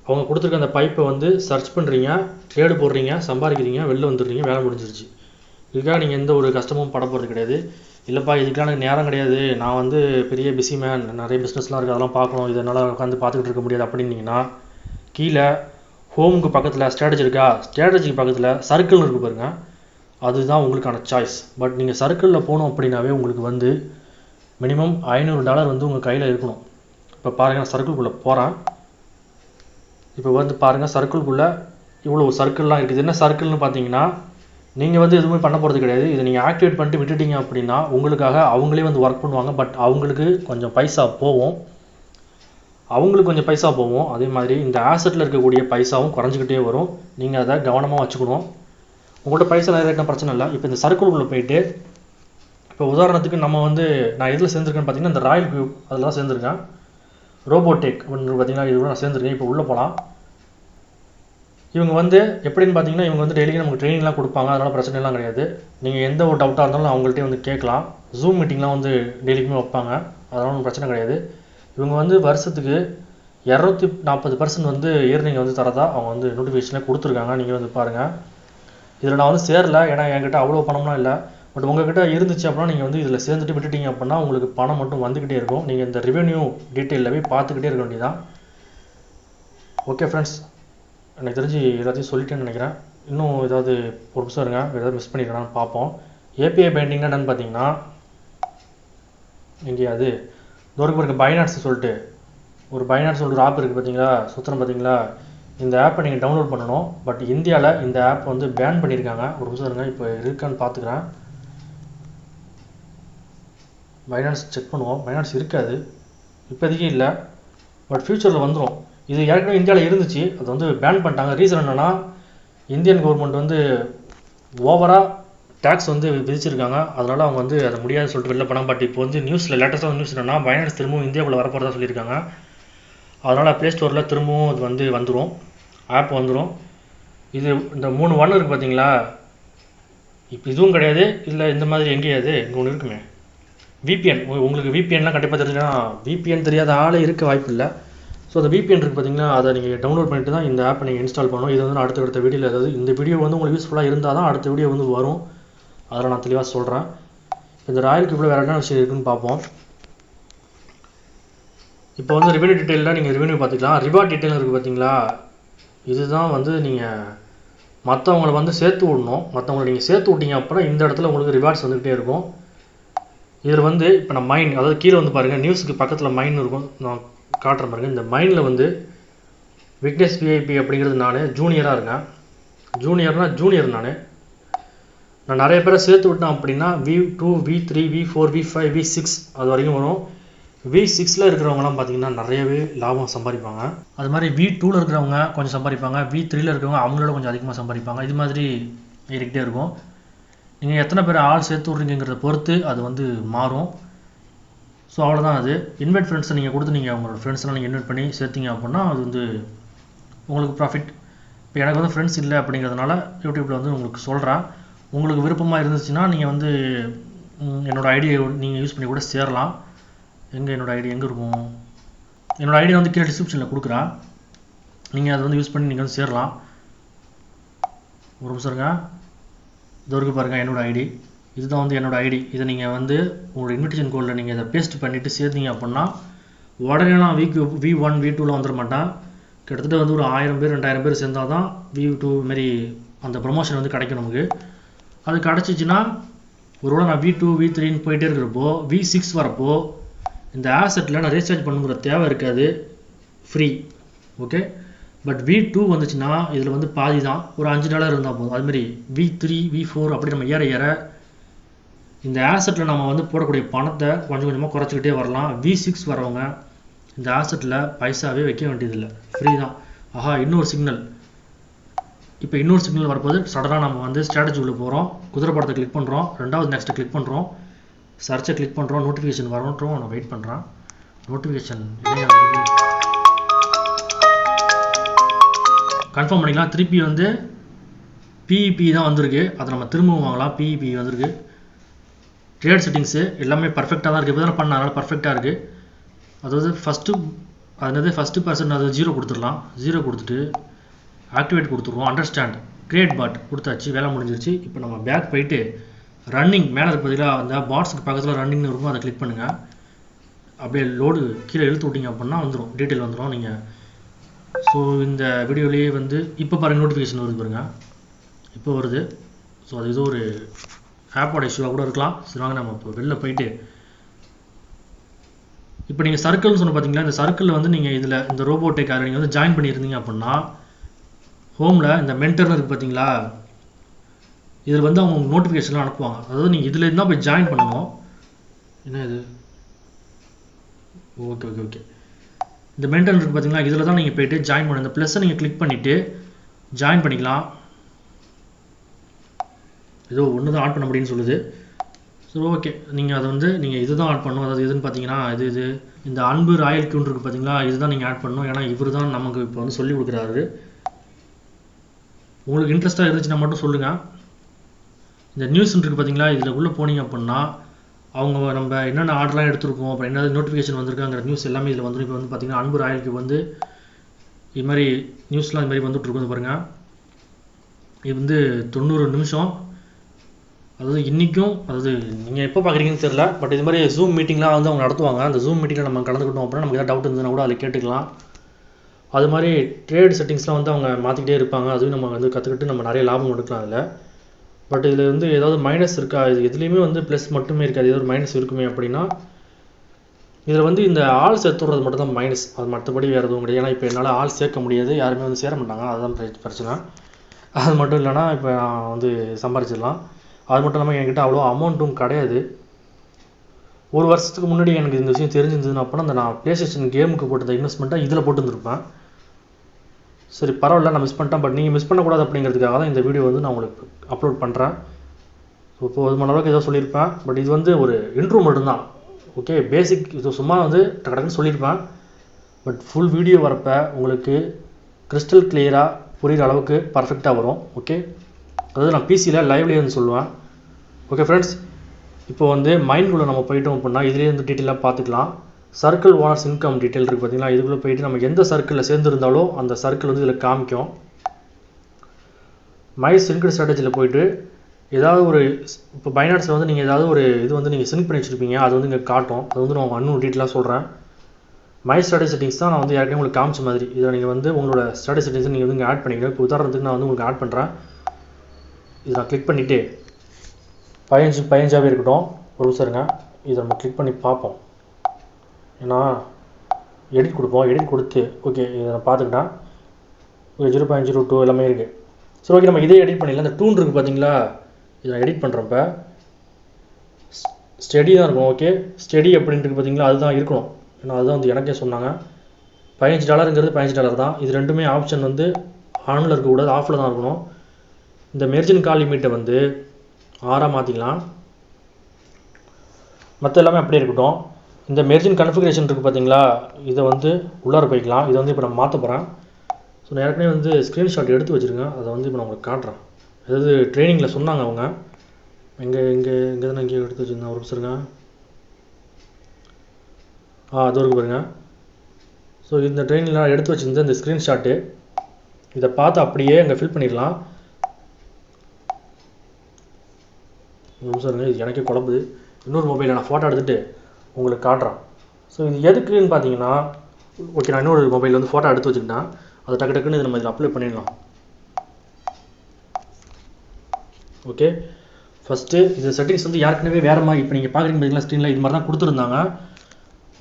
அவங்க கொடுத்துருக்க அந்த பைப்பை வந்து சர்ச் பண்ணுறீங்க ட்ரேடு போடுறீங்க. சம்பாதிக்கிறீங்க. வெளில வந்துடுறீங்க. வேலை முடிஞ்சிருச்சு. இதுக்காக நீங்கள் எந்த ஒரு கஷ்டமும் பட போகிறது கிடையாது. இல்லைப்பா இதுக்கெலாம் எனக்கு நேரம் கிடையாது. நான் வந்து பெரிய பிஸி மேன் நிறைய பிஸ்னஸ்லாம் இருக்குது அதெல்லாம் பார்க்கணும். இது என்னால் உட்காந்து பார்த்துக்கிட்டு இருக்க முடியாது அப்படின்னீங்கன்னா கீழே ஹோமுக்கு பக்கத்தில் ஸ்ட்ராட்டஜி இருக்கா? ஸ்ட்ராட்டஜிக்கு பக்கத்தில் சர்க்கிள் இருக்குது பாருங்க. அதுதான் உங்களுக்கான சாய்ஸ் பட் நீங்கள் சர்க்கிளில் போகணும் அப்படின்னாவே உங்களுக்கு வந்து மினிமம் ஐநூறு டாலர் வந்து உங்கள் கையில் இருக்கணும். இப்போ பாருங்கள் நான் சர்க்கிள்குள்ளே போகிறேன் இப்போ வந்து பாருங்கள் சர்க்கிள்குள்ளே இவ்வளோ சர்க்கிள்லாம் இருக்குது. என்ன சர்க்கிள்னு பார்த்தீங்கன்னா நீங்கள் வந்து எதுவுமே பண்ண போகிறது கிடையாது. இதை நீங்கள் ஆக்டிவேட் பண்ணிட்டு விட்டுட்டீங்க அப்படின்னா உங்களுக்காக அவங்களே வந்து ஒர்க் பண்ணுவாங்க. பட் அவங்களுக்கு கொஞ்சம் பைசா போகும். அவங்களுக்கு கொஞ்சம் பைசா போகும். அதே மாதிரி இந்த ஆசெட்டில் இருக்கக்கூடிய பைசாவும் குறைஞ்சிக்கிட்டே வரும். நீங்கள் அதை கவனமாக வச்சுக்கணும். உங்கள்கிட்ட பைசா நிறைய இருக்கா பிரச்சனை இல்லை. இப்போ இந்த சர்க்கிள்குள்ளே போயிட்டு இப்போ உதாரணத்துக்கு நம்ம வந்து நான் எதில் சேர்ந்துருக்கேன்னு பார்த்தீங்கன்னா இந்த ராயல் குரூப் அதில் தான் சேர்ந்துருக்கேன். ரோபோடெக் அப்படின்னு பார்த்தீங்கன்னா இது நான் சேர்ந்துருக்கேன். இப்போ உள்ளே போகலாம் இவங்க வந்து எப்படின்னு பார்த்தீங்கன்னா இவங்க வந்து டெய்லியும் நமக்கு ட்ரைனிங்லாம் கொடுப்பாங்க. அதனால் பிரச்சனைலாம் கிடையாது. நீங்கள் எந்த ஒரு டவுட்டாக இருந்தாலும் அவங்கள்ட்டே வந்து கேட்கலாம். ஜூம் மீட்டிங்லாம் வந்து டெய்லிக்குமே வைப்பாங்க. அதனால் ஒன்றும் பிரச்சனை கிடையாது. இவங்க வந்து வருஷத்துக்கு இரநூத்தி நாற்பது பர்சன்ட் வந்து இயர்னிங் வந்து தரதா அவங்க வந்து நோட்டிஃபிகேஷனில் கொடுத்துருக்காங்க. நீங்கள் வந்து பாருங்கள் இதில் நான் வந்து சேரல. ஏன்னா என்கிட்ட அவ்வளோ பணம்லாம் இல்லை. பட் உங்ககிட்ட இருந்துச்சு அப்படின்னா நீங்கள் வந்து இதில் சேர்ந்துட்டு விட்டுட்டீங்க அப்படின்னா உங்களுக்கு பணம் மட்டும் வந்துக்கிட்டே இருக்கும். நீங்கள் இந்த ரெவென்யூ டீட்டெயிலில் போய் பார்த்துக்கிட்டே இருக்க வேண்டியதான் ஓகே ஃப்ரெண்ட்ஸ் எனக்கு தெரிஞ்சு எல்லாத்தையும் சொல்லிட்டேன்னு நினைக்கிறேன். இன்னும் ஏதாவது ஒரு நிமிஷம் இருங்க. வேறு ஏதாவது மிஸ் பண்ணியிருக்கேனான்னு பார்ப்போம். ஏபிஐ பைண்டிங்னா என்னென்னு பார்த்தீங்கன்னா எங்கேயாது தூரம் இருக்க பைனாட்ஸ் சொல்லிட்டு. ஒரு பைனாட்ஸ் சொல்லிட்டு ஒரு ஆப் இருக்குது பார்த்தீங்களா? சுத்தம் பார்த்தீங்களா? இந்த ஆப்பை நீங்கள் டவுன்லோட் பண்ணணும். பட் இந்தியாவில் இந்த ஆப் வந்து பேன் பண்ணியிருக்காங்க ஒரு நிமிஷம் இருங்க. இப்போ இருக்கான்னு பார்த்துக்கிறேன். பைனான்ஸ் செக் பண்ணுவோம். பைனான்ஸ் இருக்காது. இப்போதைக்கு இல்லை. பட் ஃப்யூச்சரில் வந்துடும் இது ஏற்கனவே இந்தியாவில் இருந்துச்சு. அது வந்து பேன் பண்ணிட்டாங்க. ரீசன் என்னென்னா இந்தியன் கவர்மெண்ட் வந்து ஓவராக டேக்ஸ் வந்து விதிச்சிருக்காங்க. அதனால் அவங்க வந்து அதை முடியாது சொல்லிட்டு வெளில பண்ணாங்க பட் இப்போ வந்து நியூஸில் லேட்டஸ்ட்டாக நியூஸ் என்னென்னா பைனான்ஸ் திரும்பவும் இந்தியாவுக்குள்ள வரப்போகிறதா சொல்லியிருக்காங்க. அதனால் ப்ளே ஸ்டோரில் திரும்பவும் அது வந்து வந்துடும் ஆப் வந்துடும் இது இந்த மூணு ஒன்று இருக்குது பார்த்தீங்களா இப்போ இதுவும் கிடையாது. இல்லை இந்த மாதிரி எங்கேயாது இங்கே ஒன்று இருக்குமே. விபிஎன் உங்களுக்கு விபிஎன்லாம் கண்டிப்பாக தெரிஞ்சுன்னா விபிஎன் தெரியாத ஆளே இருக்க வாய்ப்பு இல்லை. ஸோ அந்த விபிஎன் இருக்குது பார்த்தீங்கன்னா அதை நீங்கள் டவுன்லோட் பண்ணிட்டு தான் இந்த ஆப்பை நீங்கள் இன்ஸ்டால் பண்ணணும். இது வந்து நான் அடுத்த அடுத்த வீடியோவில் அதாவது இந்த வீடியோ வந்து உங்களுக்கு யூஸ்ஃபுல்லாக இருந்தால் தான் அடுத்த வீடியோ வந்து வரும். அதில் நான் தெளிவாக சொல்கிறேன் இந்த ராயலுக்கு இவ்வளோ வேறு என்ன விஷயம் இருக்குன்னு பார்ப்போம். இப்போ வந்து ரெவென்யூ டீட்டெயிலில் நீங்கள் ரெவென்யூ பார்த்துக்கலாம். ரிவார்ட் டீட்டெயில் இருக்குது பார்த்தீங்களா இதுதான் வந்து நீங்கள் மற்றவங்களை வந்து சேர்த்து விடணும். மற்றவங்களை நீங்கள் சேர்த்து விட்டீங்க அப்புறம் இந்த இடத்துல உங்களுக்கு ரிவார்ட்ஸ் வந்துக்கிட்டே இருக்கும். இதில் வந்து இப்போ நான் மைன் அதாவது கீழே வந்து பாருங்கள் நியூஸுக்கு பக்கத்தில் மைன் இருக்கும். நான் காட்டுற பாருங்க இந்த மைண்டில் வந்து விக்னேஷ் விஐபி அப்படிங்கிறது நான் ஜூனியராக இருக்கேன். ஜூனியர்னால் ஜூனியர் நான். நான் நிறைய பேரை சேர்த்து விட்டேன் அப்படின்னா V two V three V four V five V six அது வரைக்கும் வரும். வி சிக்ஸில் இருக்கிறவங்கலாம் பார்த்தீங்கன்னா நிறையவே லாபம் சம்பாதிப்பாங்க. அது மாதிரி வி டூவில் இருக்கிறவங்க கொஞ்சம் சம்பாதிப்பாங்க. வி த்ரீல இருக்கிறவங்க அவங்களோட கொஞ்சம் அதிகமாக சம்பாதிப்பாங்க. இது மாதிரி ஏறிக்கிட்டே இருக்கும். நீங்கள் எத்தனை பேர் ஆள் சேர்த்து விட்றீங்கிறத பொறுத்து அது வந்து மாறும். ஸோ அவ்வளோதான் அது. இன்வைட் ஃப்ரெண்ட்ஸை நீங்கள் கொடுத்து நீங்கள் உங்களோட ஃப்ரெண்ட்ஸ்லாம் நீங்கள் இன்வைட் பண்ணி சேர்த்தீங்க அப்படின்னா அது வந்து உங்களுக்கு ப்ராஃபிட் இப்போ எனக்கு வந்து ஃப்ரெண்ட்ஸ் இல்லை அப்படிங்கிறதுனால யூடியூப்பில் வந்து உங்களுக்கு சொல்கிறேன் உங்களுக்கு விருப்பமாக இருந்துச்சுன்னா நீங்கள் வந்து என்னோடய ஐடியை நீங்கள் யூஸ் பண்ணி கூட சேரலாம். எங்கே என்னோடய ஐடி எங்கே இருக்கும்? என்னோடய ஐடியா வந்து கீழே டிஸ்கிரிப்ஷனில் கொடுக்குறேன் நீங்கள் அதை வந்து யூஸ் பண்ணி நீங்கள் வந்து சேரலாம். ஒரு நிமிஷம் இருங்க. இது வரைக்கும் பாருங்கள் என்னோடய ஐடி இதுதான் வந்து என்னோட ஐடி. இதை நீங்கள் வந்து உங்களோட இன்விடேஷன் கோடில் நீங்கள் இதை பேஸ்ட் பண்ணிவிட்டு சேர்த்தீங்க அப்படின்னா உடனே நான் வீக் வி ஒன் வி டூவில் வந்துட மாட்டேன். கிட்டத்தட்ட வந்து ஒரு ஆயிரம் பேர் ரெண்டாயிரம் பேர் சேர்ந்தால் தான் வி டூ மாரி அந்த ப்ரொமோஷன் வந்து கிடைக்கும் நமக்கு. அது கிடச்சிச்சின்னா ஒருவேளை நான் வி டூ வி த்ரீன்னு போயிட்டே இருக்கிறப்போ வி சிக்ஸ் வரப்போ இந்த ஆசெட்டில் நான் ரீசார்ஜ் பண்ணுங்கிற தேவை இருக்காது. Free okay but V two வந்துச்சுன்னா இதில் வந்து பாதி தான் ஒரு அஞ்சு டாலர் இருந்தால் போதும். அதுமாரி வி த்ரீ வி ஃபோர் அப்படி நம்ம ஏற ஏற இந்த ஆசெட்டில் நம்ம வந்து போடக்கூடிய பணத்தை கொஞ்சம் கொஞ்சமாக குறைச்சிக்கிட்டே வரலாம். வி சிக்ஸ் வரவங்க இந்த ஆசெட்டில் பைசாவே வைக்க வேண்டியதில்லை. ஃப்ரீ தான். ஆஹா இன்னொரு சிக்னல் இப்போ இன்னொரு சிக்னல் வரப்போது சடனாக நம்ம வந்து ஸ்ட்ராட்டஜிக்குள்ளே போகிறோம் குதிரை படத்தை கிளிக் பண்ணுறோம் ரெண்டாவது நெக்ஸ்ட்டு கிளிக் பண்ணுறோம் சர்ச்சை கிளிக் பண்ணுறோம் நோட்டிஃபிகேஷன் வரட்டும் நான் வெயிட் பண்ணுறேன் நோட்டிஃபிகேஷன் கன்ஃபார்ம் பண்ணிக்கலாம். திருப்பி வந்து பிஇபி தான் வந்திருக்கு. அதை நம்ம திரும்பவும் வாங்கலாம். பிஇபி வந்திருக்கு. ட்ரேட் செட்டிங்ஸு எல்லாமே பர்ஃபெக்டாக தான் இருக்குது இப்போ தான் பண்ண? அதனால் பர்ஃபெக்டாக இருக்குது அதாவது ஃபஸ்ட்டு அதாவது ஃபஸ்ட்டு பர்சன் அது ஜீரோ கொடுத்துடலாம். ஜீரோ கொடுத்துட்டு ஆக்டிவேட் கொடுத்துருவோம் அண்டர்ஸ்டாண்ட் கிரியேட் பாட் கொடுத்தாச்சு. வேலை முடிஞ்சிருச்சு. இப்போ நம்ம பேக் போயிட்டு ரன்னிங் மேலே பதிலாக அந்த பாட்ஸுக்கு பக்கத்தில் ரன்னிங்னு இருக்கும். அதை கிளிக் பண்ணுங்கள் அப்படியே லோடு கீழே இழுத்து விட்டிங்க அப்படின்னா வந்துடும் டீட்டெயில் வந்துடும் நீங்கள் ஸோ இந்த வீடியோலேயே வந்து இப்போ பாருங்கள் நோட்டிஃபிகேஷன் வருது பாருங்க. இப்போ வருது. ஸோ அது ஏதோ ஒரு ஆப்போட இஷ்யூவாக கூட இருக்கலாம். சரி வாங்க நம்ம இப்போ வெளில போயிட்டு இப்போ நீங்கள் சர்க்கிள்னு சொன்ன பார்த்தீங்களா இந்த சர்க்கிளில் வந்து நீங்கள் இதில் இந்த ரோபோட்டேக்கார நீங்கள் வந்து ஜாயின் பண்ணியிருந்தீங்க அப்படின்னா ஹோமில் இந்த மென்டர்னு இருக்குது பார்த்தீங்களா இதில் வந்து அவங்க நோட்டிஃபிகேஷன்லாம் அனுப்புவாங்க. அதாவது நீங்கள் இதில் இருந்தால் போய் ஜாயின் பண்ணணும் என்ன இது? ஓகே ஓகே ஓகே இந்த மென்டர் இருக்குது பார்த்தீங்களா இதில் தான் நீங்கள் போய்ட்டு ஜாயின் பண்ணணும் இந்த ப்ளஸ்ஸை நீங்கள் கிளிக் பண்ணிவிட்டு ஜாயின் பண்ணிக்கலாம். ஏதோ ஒன்று தான் ஆட் பண்ண முடியும்னு சொல்லுது. ஸோ ஓகே நீங்கள் அதை வந்து நீங்கள் இது தான் ஆட் பண்ணணும். அதாவது எதுன்னு பார்த்தீங்கன்னா இது இது இந்த அன்பு ராயல் கியூன் இருக்குது பார்த்தீங்களா இதுதான் நீங்கள் ஆட் பண்ணணும். ஏன்னா இவர் தான் நமக்கு இப்போ வந்து சொல்லி கொடுக்குறாரு. உங்களுக்கு இன்ட்ரெஸ்ட்டாக இருந்துச்சுன்னா மட்டும் சொல்லுங்கள் இந்த நியூஸ் இருக்குது பார்த்தீங்களா இதில் உள்ளே போனீங்க அப்படின்னா அவங்க நம்ம என்னென்ன ஆர்டர்லாம் எடுத்திருக்கோம் அப்புறம் என்ன நோட்டிஃபிகேஷன் வந்திருக்காங்கிற நியூஸ் எல்லாமே இதில் வந்துடும் இப்போ வந்து பார்த்தீங்கன்னா அன்பு ராயலுக்கு வந்து இது மாதிரி நியூஸ்லாம் இது மாதிரி வந்துட்டுருக்கோம் பாருங்கள் இது வந்து தொண்ணூறு நிமிஷம். அதாவது இன்றைக்கும் அதாவது நீங்கள் எப்போ பார்க்குறீங்கன்னு தெரில பட் இது மாதிரி ஜூம் மீட்டிங்லாம் வந்து அவங்க நடத்துவாங்க. அந்த ஜூம் மீட்டிங்கில் நம்ம கலந்துக்கிட்டோம் அப்படின்னா நமக்கு ஏதாவது டவுட் இருந்ததுன்னா கூட அதில் கேட்டுக்கலாம். அது மாதிரி ட்ரேட் செட்டிங்ஸ்லாம் வந்து அவங்க மாற்றிக்கிட்டே இருப்பாங்க. அதுவும் நம்ம வந்து கற்றுக்கிட்டு நம்ம நிறைய லாபம் எடுக்கலாம் அதில். பட் இதில் வந்து ஏதாவது மைனஸ் இருக்கா? இது எதுலேயுமே வந்து ப்ளஸ் மட்டுமே இருக்காது. ஏதாவது மைனஸ் இருக்குமே அப்படின்னா இதில் வந்து இந்த ஆள் சேர்த்து மட்டும் தான் மைனஸ் அது மற்றபடி வேறு எதுவும் கிடையாது. ஏன்னா இப்போ என்னால் ஆள் சேர்க்க முடியாது. யாருமே வந்து சேர மாட்டாங்க. அதுதான் பிரச்சனை. அது மட்டும் இல்லைனா இப்போ நான் வந்து சம்பாரிச்சிடலாம். அது மட்டும் இல்லாமல் என்கிட்ட அவ்வளோ அமௌண்ட்டும் கிடையாது. ஒரு வருஷத்துக்கு முன்னாடி எனக்கு இந்த விஷயம் தெரிஞ்சிருந்ததுன்னு அப்படின்னா அந்த நான் ப்ளே ஸ்டேஷன் கேமுக்கு போட்டத இன்வெஸ்ட்மெண்ட்டாக இதில் போட்டுருந்துருப்பேன். சரி பரவாயில்ல நான் மிஸ் பண்ணிட்டேன். பட் நீங்கள் மிஸ் பண்ணக்கூடாது அப்படிங்கிறதுக்காக தான் இந்த வீடியோ வந்து நான் உங்களுக்கு அப்லோட் பண்ணுறேன் ஸோ போதுமான அளவுக்கு ஏதோ சொல்லியிருப்பேன். பட் இது வந்து ஒரு இன்ட்ரூ மட்டும்தான். ஓகே பேசிக் இது சும்மா வந்து டக்கு டக்குன்னு சொல்லியிருப்பேன். பட் ஃபுல் வீடியோ வரப்போ உங்களுக்கு கிறிஸ்டல் கிளியராக புரிகிற அளவுக்கு பர்ஃபெக்டாக வரும். ஓகே அதாவது நான் பிசியில் லைவ்லேயே வந்து சொல்லுவேன். ஓகே ஃப்ரெண்ட்ஸ் இப்போ வந்து மைண்ட்குள்ளே நம்ம போயிட்டோம் அப்படின்னா இதுலேயே வந்து டீட்டெயிலாக பார்த்துக்கலாம். சர்க்கிள் ஓனர்ஸ் இன்கம் டீட்டெயில் இருக்குது பார்த்தீங்களா இதுக்குள்ளே போயிட்டு நம்ம எந்த சர்க்கிளில் சேர்ந்துருந்தாலும் அந்த சர்க்கிள் வந்து இதில் காமிக்கும். மை சிங்க் ஸ்ட்ராட்டஜியில் போயிட்டு ஏதாவது ஒரு இப்போ பைனான்ஸில் வந்து நீங்கள் ஏதாவது ஒரு இது வந்து நீங்கள் சிங்க் பண்ணி வச்சுருப்பீங்க. அது வந்து இங்கே காட்டும். அது வந்து நான் இன்னும் டீட்டெயிலாக சொல்கிறேன் மை ஸ்ட்ராட்டஜி செட்டிங்ஸ் தான் நான் வந்து ஏற்கனவே உங்களுக்கு காமிச்ச மாதிரி. இதை நீங்கள் வந்து உங்களோட ஸ்ட்ராட்டஜி செட்டிங்ஸ் நீங்கள் வந்து இங்கே ஆட் பண்ணிக்கணும் இப்போ உதாரணத்துக்கு நான் வந்து உங்களுக்கு ஆட் பண்ணுறேன் இதை நான் கிளிக் பண்ணிவிட்டு பதினஞ்சு பதினஞ்சாவே இருக்கட்டும் ஒரு நிமிஷம் இருங்க இதை நம்ம கிளிக் பண்ணி பார்ப்போம். ஏன்னா எடிட் கொடுப்போம் எடிட் கொடுத்து ஓகே இதை நான் பார்த்துக்கிட்டேன். Okay zero point zero two எல்லாமே இருக்குது சரி ஓகே நம்ம இதே எடிட் பண்ணிடலாம். இந்த டூன் இருக்குது பார்த்தீங்களா இதை நான் எடிட் பண்ணுறப்ப ஸ்டெடி தான் இருக்கும் ஓகே ஸ்டெடி அப்படின்ட்டு பார்த்தீங்களா அதுதான் இருக்கணும். ஏன்னா அதுதான் வந்து எனக்கே சொன்னாங்க. பதினஞ்சு டாலருங்கிறது பதினஞ்சு டாலர் தான். இது ரெண்டுமே ஆப்ஷன் வந்து ஆனில் இருக்கக்கூடாது ஆஃபில் தான் இருக்கணும். இந்த மெர்ஜின் கால் லிமிட்டை வந்து ஆறாக மாற்றிக்கலாம் மற்ற எல்லாமே அப்படியே இருக்கட்டும். இந்த மெர்ஜின் கன்ஃபிகரேஷன் இருக்குது பார்த்தீங்களா இதை வந்து உள்ளார போய்க்கலாம். இதை வந்து இப்போ நம்ம மாற்ற போகிறேன் ஸோ நான் ஏற்கனவே வந்து ஸ்க்ரீன்ஷாட் எடுத்து வச்சுருக்கேன். அதை வந்து இப்போ நான் உங்களுக்கு காட்டுறேன். அதாவது ட்ரைனிங்கில் சொன்னாங்க அவங்க. எங்கே இங்கே இங்கே தானே இங்கே எடுத்து வச்சுருந்தேன். ஒரு நிமிஷம் ஆ அது இருக்கு பாருங்க. ஸோ இந்த ட்ரெயினில் எடுத்து வச்சுருந்த இந்த ஸ்க்ரீன்ஷாட்டு இதை பார்த்து அப்படியே அங்கே ஃபில் பண்ணிடலாம். ஒரு நிமிஷம் இருங்க இது எனக்கே குழம்புது. இன்னொரு மொபைலில் நான் ஃபோட்டோ எடுத்துகிட்டு உங்களுக்கு காட்டுறேன். ஸோ இது எதுக்குன்னு பார்த்தீங்கன்னா ஓகே நான் இன்னொரு மொபைல் வந்து ஃபோட்டோ எடுத்து வச்சுக்கிட்டேன். அதை டக்கு டக்குன்னு இது நம்ம இதில் அப்ளை பண்ணிடலாம். ஓகே ஃபஸ்ட்டு இது செட்டிங்ஸ் வந்து ஏற்கனவே வேறு மாதிரி இப்போ நீங்கள் பார்க்குறீங்க பார்த்தீங்களா ஸ்க்ரீனில் இது மாதிரி தான் கொடுத்துருந்தாங்க.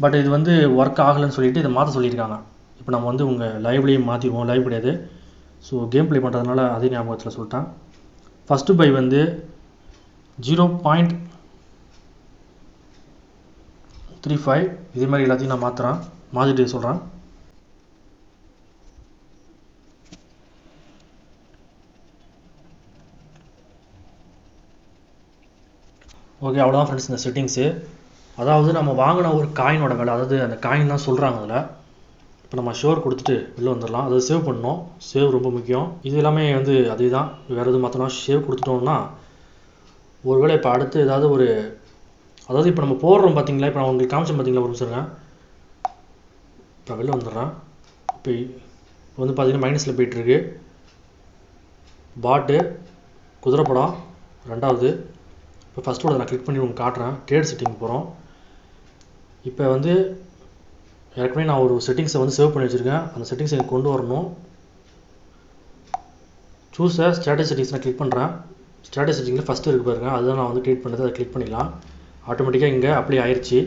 பட் இது வந்து ஒர்க் ஆகலைன்னு சொல்லிட்டு இதை மாற்ற சொல்லியிருக்காங்க. இப்போ நம்ம வந்து உங்கள் லைவ்லேயும் மாற்றிடுவோம் லைவ் கிடையாது. ஸோ கேம் ப்ளே பண்ணுறதுனால அதே ஞாபகத்தில் சொல்லிட்டேன். ஃபஸ்ட்டு பை வந்து ஜீரோ பாயிண்ட் த்ரீ ஃபைவ். இதே மாதிரி எல்லாத்தையும் நான் மாற்றுறேன் மாற்றிட்டு சொல்கிறேன் ஓகே அவ்வளோதான் ஃப்ரெண்ட்ஸ் இந்த செட்டிங்ஸு அதாவது நம்ம வாங்கின ஒரு காயினோட விலை அதாவது அந்த காயின் தான் சொல்கிறாங்க அதில். இப்போ நம்ம ஷோர் கொடுத்துட்டு வெளில வந்துடலாம். அதை சேவ் பண்ணணும். சேவ் ரொம்ப முக்கியம். இது எல்லாமே வந்து அதே தான் வேறு எதுவும் மாற்றணும் சேவ் கொடுத்துட்டோம்னா ஒருவேளை இப்போ அடுத்து ஏதாவது ஒரு அதாவது இப்போ நம்ம போடுறோம் பார்த்தீங்களா இப்போ நான் உங்களுக்கு காமிச்சேன் பார்த்தீங்களா ஒரு நிமிஷம் இப்போ வெளில வந்துடுறேன். இப்போ இப்போ வந்து பார்த்தீங்கன்னா மைனஸில் போயிட்டுருக்கு பாட்டு குதிரைப்படம் ரெண்டாவது. இப்போ ஃபஸ்ட்டோட நான் கிளிக் பண்ணி உங்களுக்கு காட்டுறேன். ட்ரேட் செட்டிங் போகிறோம் இப்போ வந்து ஏற்கனவே நான் ஒரு செட்டிங்ஸை வந்து சேவ் பண்ணி வச்சுருக்கேன். அந்த செட்டிங்ஸை எனக்கு கொண்டு வரணும். சூஸ் ஸ்டேட்டஸ் செட்டிங்ஸ் நான் கிளிக் பண்ணுறேன் ஸ்டேட்டஸ் செட்டிங்கில் ஃபஸ்ட்டு இருக்கு பாருங்கள் அதுதான் நான் வந்து ட்ரீட் பண்ணது அதை கிளிக் பண்ணிடலாம் ஆட்டோமேட்டிக்காக இங்கே அப்ளை ஆயிடுச்சு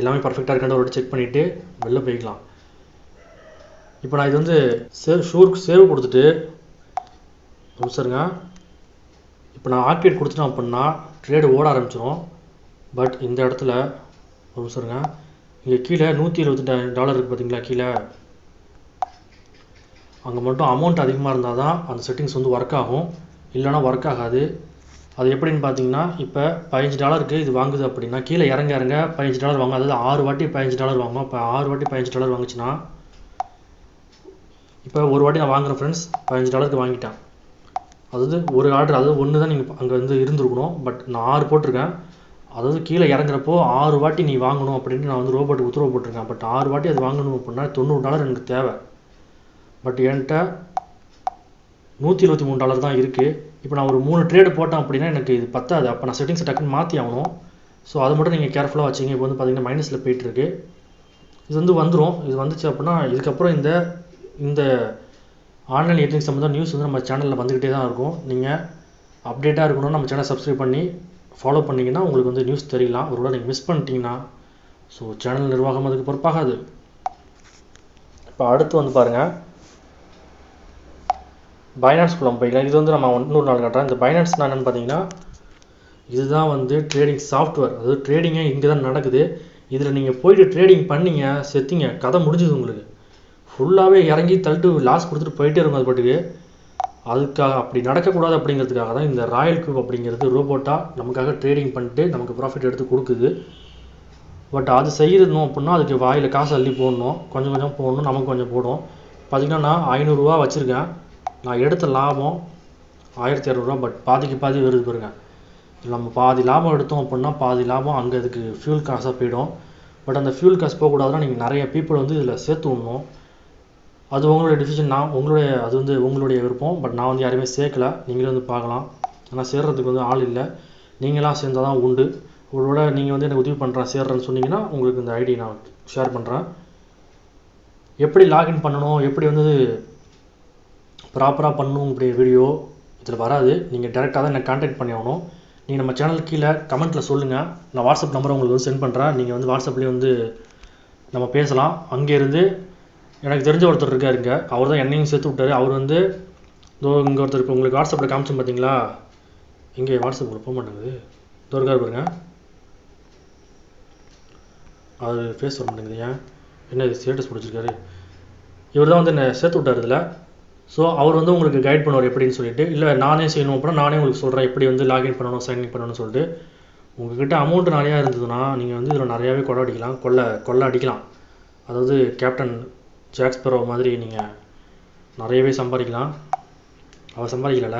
எல்லாமே பர்ஃபெக்டாக இருக்கான்னு ஒரு செக் பண்ணிவிட்டு வெளில போய்க்கலாம். இப்போ நான் இது வந்து சேவ் ஷூருக்கு சேவ் கொடுத்துட்டு சரிங்க இப்போ நான் ஆக்டிவேட் கொடுத்துட்டேன் அப்படின்னா ட்ரேடு ஓட ஆரம்பிச்சிடும் பட் இந்த இடத்துல ஒரு இங்கே கீழே நூற்றி இருபத்தெட்டு டாலர் இருக்குது பார்த்தீங்களா கீழே? அங்கே மட்டும் அமௌண்ட் அதிகமாக இருந்தால் தான் அந்த செட்டிங்ஸ் வந்து ஒர்க் ஆகும். இல்லைனா ஒர்க் ஆகாது. அது எப்படின்னு பார்த்தீங்கன்னா இப்போ பதினஞ்சு டாலருக்கு இது வாங்குது அப்படின்னா கீழே இறங்க இறங்க பதினஞ்சு டாலர் வாங்கும். அதாவது ஆறு வாட்டி பதினஞ்சு டாலர் வாங்கும். இப்போ ஆறு வாட்டி பதினஞ்சு டாலர் வாங்குச்சுன்னா இப்போ ஒரு வாட்டி நான் வாங்குகிறேன் ஃப்ரெண்ட்ஸ் பதினஞ்சு டாலருக்கு வாங்கிட்டேன். அதாவது ஒரு ஆர்டர் அதாவது ஒன்று தான் நீங்கள் அங்கே வந்து இருந்திருக்கணும். பட் நான் ஆறு போட்டிருக்கேன். அதாவது கீழே இறங்குறப்போ ஆறு வாட்டி நீ வாங்கணும் அப்படின்ட்டு நான் வந்து ரோபோட்டுக்கு உத்தரவு போட்டிருக்கேன். பட் ஆறு வாட்டி அது வாங்கணும் அப்படின்னா தொண்ணூறு டாலர் எனக்கு தேவை. பட் என்கிட்ட நூற்றி இருபத்தி மூணு டாலர் தான் இருக்குது இப்போ நான் ஒரு மூணு ட்ரேடு போட்டேன் அப்படின்னா எனக்கு இது பத்தாது. அப்போ நான் செட்டிங்ஸை டக்குன்னு மாற்றி ஆகணும். ஸோ அதை மட்டும் நீங்கள் கேர்ஃபுல்லாக வச்சிங்க. இப்போ வந்து பார்த்தீங்கன்னா மைனஸில் போயிட்டுருக்கு இது வந்து வந்துடும் இது வந்துச்சு அப்படின்னா இதுக்கப்புறம் இந்த இந்த ஆன்லைன் ஏர்னிங் சம்மந்தம் நியூஸ் வந்து நம்ம சேனலில் வந்துக்கிட்டே தான் இருக்கும். நீங்கள் அப்டேட்டாக இருக்கணும்னு நம்ம சேனல் சப்ஸ்கிரைப் பண்ணி ஃபாலோ பண்ணிங்கன்னா உங்களுக்கு வந்து நியூஸ் தெரியலாம் ஒருவேளை நீங்கள் மிஸ் பண்ணிட்டீங்கன்னா ஸோ சேனல் நிர்வாகம் அதுக்கு பொறுப்பாகாது. இப்போ அடுத்து வந்து பாருங்கள் பைனான்ஸ் குள்ள போய்க்கலாம் இது வந்து நம்ம இன்னொரு நாள் காட்டுறேன். இந்த பைனான்ஸ்னா என்னென்னு பார்த்தீங்கன்னா இதுதான் வந்து ட்ரேடிங் சாஃப்ட்வேர் அதாவது ட்ரேடிங்கே இங்கே தான் நடக்குது. இதில் நீங்கள் போயிட்டு ட்ரேடிங் பண்ணீங்க செத்தீங்க கதை முடிஞ்சுது உங்களுக்கு. ஃபுல்லாகவே இறங்கி தள்ளிட்டு லாஸ் கொடுத்துட்டு போயிட்டே இருக்கும் அது பாட்டுக்கு. அதுக்காக அப்படி நடக்கக்கூடாது அப்படிங்கிறதுக்காக தான் இந்த ராயல் கியூப் அப்படிங்கிறது ரோபோட்டாக நமக்காக ட்ரேடிங் பண்ணிட்டு நமக்கு ப்ராஃபிட் எடுத்து கொடுக்குது. பட் அது செய்யணும் அப்படின்னா அதுக்கு வாயில் காசு அள்ளி போடணும். கொஞ்சம் கொஞ்சம் போடணும் நமக்கு கொஞ்சம் போடும் பார்த்திங்கன்னா நான் ஐநூறுரூவா வச்சுருக்கேன். நான் எடுத்த லாபம் ஆயிரத்தி இரநூறுவா பட் பாதிக்கு பாதி வருது பாருங்க. நம்ம பாதி லாபம் எடுத்தோம் அப்படின்னா பாதி லாபம் அங்கே அதுக்கு ஃபியூல் காசாக போயிடும். பட் அந்த ஃபியூல் காசு போகக்கூடாதுன்னா நீங்கள் நிறைய பீப்புள் வந்து இதில் சேர்த்து விடணும். அது உங்களுடைய டிசிஷன் நான் உங்களுடைய அது வந்து உங்களுடைய விருப்பம் பட் நான் வந்து யாரையுமே சேர்க்கல. நீங்களே வந்து பார்க்கலாம். ஆனால் சேர்றதுக்கு வந்து ஆள் இல்லை. நீங்களாக சேர்ந்தால் தான் உண்டு. உங்களோட நீங்கள் வந்து எனக்கு உதவி பண்ணுறேன் சேர்றேன்னு சொன்னீங்கன்னா உங்களுக்கு இந்த ஐடி நான் ஷேர் பண்ணுறேன் எப்படி லாகின் பண்ணணும்? எப்படி வந்து ப்ராப்பராக பண்ணணும் இப்படி வீடியோ இதில் வராது. நீங்கள் டேரெக்டாக தான் என்னை காண்டாக்ட் பண்ணி ஆகணும். நீங்கள் நம்ம சேனல் கீழே கமெண்ட்டில் சொல்லுங்கள் நான் வாட்ஸ்அப் நம்பரை உங்களுக்கு வந்து சென்ட் பண்ணுறேன் நீங்கள் வந்து வாட்ஸ்அப்லேயே வந்து நம்ம பேசலாம். அங்கேருந்து எனக்கு தெரிஞ்ச ஒருத்தர் இருக்காருங்க அவர் தான் என்னையும் சேர்த்து விட்டாரு. அவர் வந்து இதோ இங்கே ஒருத்தர் இப்போ உங்களுக்கு வாட்ஸ்அப்பில் காமிச்சோம் பார்த்தீங்களா இங்கே வாட்ஸ்அப்பில் போக மாட்டேங்குது. இதோ இருக்காரு பாருங்க. அவர் ஃபேஸ் வர மாட்டேங்குது ஏன்? என்ன ஸ்டேட்டஸ் பிடிச்சிருக்காரு? இவர் தான் வந்து என்னை சேர்த்து விட்டார் இதில். ஸோ அவர் வந்து உங்களுக்கு கைட் பண்ணுவார் எப்படின்னு சொல்லிட்டு. இல்லை நானே செய்யணும் அப்படின்னா நானே உங்களுக்கு சொல்கிறேன் எப்படி வந்து லாகின் பண்ணணும் சைன்இன் பண்ணணும்னு சொல்லிட்டு. உங்ககிட்ட அமௌண்ட் நிறையா இருந்ததுன்னா நீங்கள் வந்து இதில் நிறையாவே கொள்ள அடிக்கலாம். கொள்ளை கொள்ள அடிக்கலாம். அதாவது கேப்டன் ஜாக்ஸ்பரோ மாதிரி நீங்கள் நிறையவே சம்பாதிக்கலாம். அவர் சம்பாதிக்கல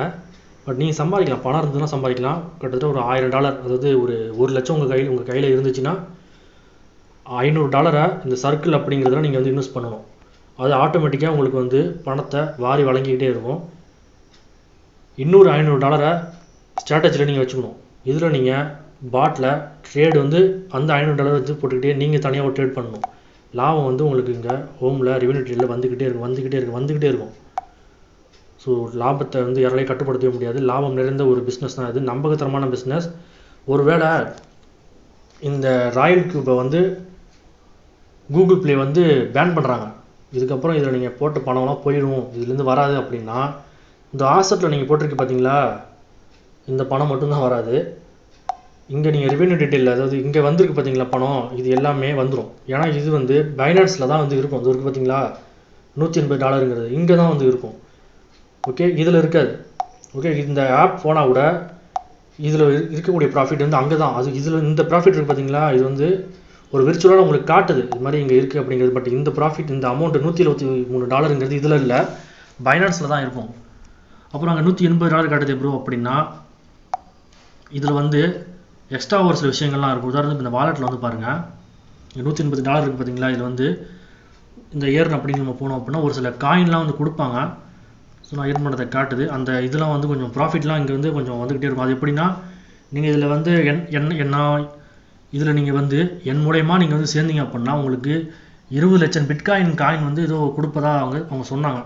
பட் நீங்கள் சம்பாதிக்கலாம். பணம் இருந்ததுன்னா சம்பாதிக்கலாம். கிட்டத்தட்ட ஒரு ஆயிரம் டாலர் அதாவது ஒரு ஒரு லட்சம் உங்கள் கையில் உங்கள் கையில் இருந்துச்சுன்னா ஐநூறு டாலரை இந்த சர்க்கிள் அப்படிங்கிறதுல நீங்கள் வந்து இன்வெஸ்ட் பண்ணணும். அது ஆட்டோமேட்டிக்காக உங்களுக்கு வந்து பணத்தை வாரி வழங்கிக்கிட்டே இருக்கும். இன்னொரு ஐநூறு டாலரை ஸ்ட்ராட்டஜியில் நீங்கள் வச்சுக்கணும். இதில் நீங்கள் பாட்டில் ட்ரேடு வந்து அந்த ஐநூறு டாலர் வச்சு போட்டுக்கிட்டே நீங்கள் தனியாக ஒரு ட்ரேட் பண்ணணும். லாபம் வந்து உங்களுக்கு இங்கே ஹோமில் ரெவன்யூ ட்ரேடில் வந்துக்கிட்டே இருக்கும் வந்துக்கிட்டே இருக்கும் வந்துக்கிட்டே இருக்கும். ஸோ லாபத்தை வந்து யாராலையும் கட்டுப்படுத்தவே முடியாது. லாபம் நிறைந்த ஒரு பிஸ்னஸ் தான் இது. நம்பகத்தரமான பிஸ்னஸ் ஒருவேளை இந்த ராயல் கியூபை வந்து கூகுள் ப்ளே வந்து பேன் பண்ணுறாங்க இதுக்கப்புறம் இதில் நீங்கள் போட்ட பணம்லாம் போயிடும். இதுலேருந்து வராது அப்படின்னா இந்த ஆசட்டில் நீங்கள் போட்டிருக்கு பார்த்தீங்களா இந்த பணம் மட்டும்தான் வராது. இங்கே நீங்கள் ரெவென்யூ டீட்டெயில் அதாவது இங்கே வந்திருக்கு பார்த்தீங்களா பணம் இது எல்லாமே வந்துடும் ஏன்னா இது வந்து பைனான்ஸில் தான் வந்து இருக்கும். இது இருக்குது பார்த்தீங்களா நூற்றி எண்பது டாலருங்கிறது. இங்கே தான் வந்து இருக்கும். ஓகே இதில் இருக்காது. ஓகே இந்த ஆப் போனால் கூட இதில் இருக்கக்கூடிய ப்ராஃபிட் வந்து அங்கே தான் அது இதில் இந்த ப்ராஃபிட் இருக்குது பார்த்தீங்களா இது வந்து ஒரு விர்ச்சுவலாக உங்களுக்கு காட்டுது. இது மாதிரி இங்கே இருக்குது அப்படிங்கிறது. பட் இந்த ப்ராஃபிட் இந்த அமௌண்ட் நூற்றி இருபத்தி மூணு டாலருங்கிறது இதில் இல்லை. பைனான்ஸில் தான் இருக்கும். அப்புறம் அங்கே நூற்றி எண்பது டாலர் காட்டுது ப்ரோ அப்படின்னா இதில் வந்து எக்ஸ்ட்ரா ஒரு சில விஷயங்கள்லாம் இருக்கும். உதாரணத்துக்கு இந்த வாலெட்டில் வந்து பாருங்கள் இங்கே நூற்றி எண்பது டாலர் இருக்குது பார்த்தீங்களா இது வந்து இந்த ஏர்ன் அப்படின்னு நம்ம போனோம் அப்படின்னா ஒரு சில காயின்லாம் வந்து கொடுப்பாங்க. ஸோ நான் ஏர்ன் பண்ணதை காட்டுது. அந்த இதெல்லாம் வந்து கொஞ்சம் ப்ராஃபிட்லாம் இங்கே வந்து கொஞ்சம் வந்துக்கிட்டே இருக்கும். அது எப்படின்னா நீங்கள் இதில் வந்து என் என்ன என்ன இதில் நீங்கள் வந்து என் மூலயமா நீங்கள் வந்து சேர்ந்தீங்க அப்படின்னா உங்களுக்கு இருபது லட்சம் பிட்காயின் காயின் வந்து ஏதோ கொடுப்பதா அவங்க அவங்க சொன்னாங்க.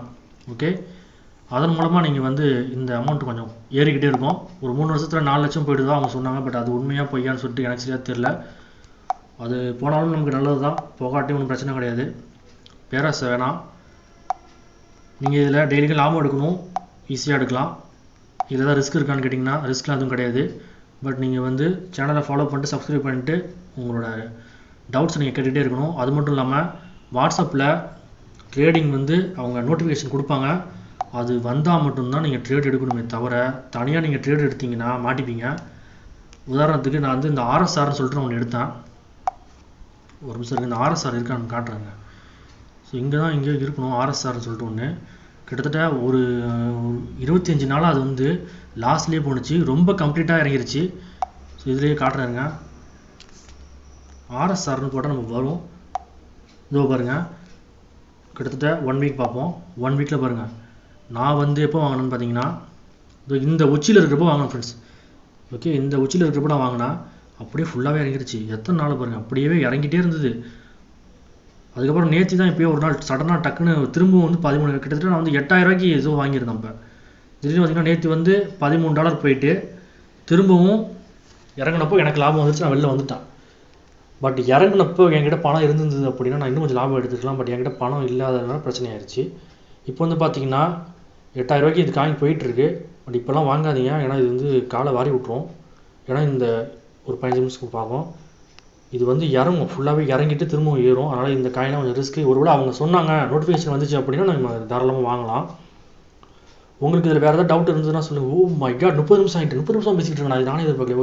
ஓகே அதன் மூலமாக நீங்கள் வந்து இந்த அமௌண்ட் கொஞ்சம் ஏறிக்கிட்டே இருக்கும். ஒரு மூணு வருஷத்தில் நாலு லட்சம் போயிடுதா அவங்க சொன்னாங்க பட் அது உண்மையாக பொய்யான்னு சொல்லிட்டு எனக்கு சரியாக தெரில அது போனாலும் நமக்கு நல்லது தான் போகாட்டி ஒன்றும் பிரச்சனை கிடையாது. பேராசை வேணாம். நீங்கள் இதில் டெய்லிக்கும் லாபம் எடுக்கணும். ஈஸியாக எடுக்கலாம். இதில் தான் ரிஸ்க் இருக்கான்னு கேட்டிங்கன்னா ரிஸ்க்லாம் எதுவும் கிடையாது. பட் நீங்கள் வந்து சேனலை ஃபாலோ பண்ணிட்டு சப்ஸ்கிரைப் பண்ணிட்டு உங்களோட டவுட்ஸ் நீங்கள் கேட்டுகிட்டே இருக்கணும். அது மட்டும் இல்லாமல் வாட்ஸ்அப்பில் ட்ரேடிங் வந்து அவங்க நோட்டிஃபிகேஷன் கொடுப்பாங்க. அது வந்தால் மட்டும்தான் நீங்கள் ட்ரேட் எடுக்கணுமே தவிர தனியாக நீங்கள் ட்ரேட் எடுத்தீங்கன்னா மாட்டிப்பீங்க. உதாரணத்துக்கு நான் வந்து இந்த ஆர்எஸ்ஆர்னு சொல்லிட்டு ஒன்று எடுத்தேன். ஒரு நிமிஷம் இந்த ஆர்எஸ்ஆர் இருக்கான்னு காட்டுறேங்க. ஸோ இங்கே தான் இங்கே இருக்கணும் ஆர்எஸ்ஆர்னு சொல்லிட்டு ஒன்று கிட்டத்தட்ட ஒரு இருபத்தி அஞ்சு நாளாக அது வந்து லாஸ்ட்லேயே போணுச்சு. ரொம்ப கம்ப்ளீட்டாக இறங்கிருச்சு. ஸோ இதுலேயே காட்டுறாருங்க ஆர்எஸ்ஆர்னு போட்டால் நமக்கு வரும். இதோ பாருங்கள் கிட்டத்தட்ட ஒன் வீக் பார்ப்போம். ஒன் வீக்கில் பாருங்கள் நான் வந்து எப்போ வாங்கினேன்னு பார்த்தீங்கன்னா இதோ இந்த உச்சியில் இருக்கிறப்போ வாங்கினேன் ஃப்ரெண்ட்ஸ் ஓகே இந்த உச்சியில் இருக்கிறப்போ நான் வாங்கினா அப்படியே ஃபுல்லாகவே இறங்கிருச்சு. எத்தனை நாள் பாருங்கள் அப்படியே இறங்கிட்டே இருந்தது. அதுக்கப்புறம் நேற்று தான் இப்போயே ஒரு நாள் சடனாக டக்குன்னு திரும்பவும் வந்து பதிமூணு கிட்டத்தட்ட நான் வந்து எட்டாயிரம் ரூபாய்க்கு ஏதோ வாங்கியிருந்தேன் இப்போ திடீர்னு பார்த்தீங்கன்னா நேற்று வந்து பதிமூணு டாலர் போயிட்டு திரும்பவும் இறங்கினப்போ எனக்கு லாபம் வந்துச்சு நான் வெளில வந்துட்டேன். பட் இறங்கினப்போ என்கிட்ட பணம் இருந்தது அப்படின்னா நான் இன்னும் கொஞ்சம் லாபம் எடுத்துக்கலாம். பட் என்கிட்ட பணம் இல்லாததுனால பிரச்சனை ஆயிடுச்சு இப்போ வந்து பார்த்தீங்கன்னா எட்டாயிரரூபாய்க்கு இது காயின் போயிட்டுருக்கு. பட் இப்போல்லாம் வாங்காதீங்க. ஏன்னா இது வந்து காலை வாரி விட்ரும் ஏன்னா இந்த ஒரு பதினஞ்சு நிமிஷத்துக்கு பார்ப்போம். இது வந்து இறங்கும். ஃபுல்லாகவே இறங்கிட்டு திரும்பவும் ஏறும். அதனால் இந்த காயினாக கொஞ்சம் ரிஸ்க்கு ஒருவேளை அவங்க சொன்னாங்க நோட்டிஃபிகேஷன் வந்துச்சு அப்படின்னா நம்ம தாராளமாக வாங்கலாம். உங்களுக்கு இதில் வேறு ஏதாவது டவுட் இருந்ததுன்னா சொல்லுங்கள் ஓ oh மை காட் முப்பது நிமிஷம் ஆகிட்டு முப்பது நிமிஷம் பேசிக்கிட்டு இருக்கேன் நான் நானே எதிர்பார்க்கல.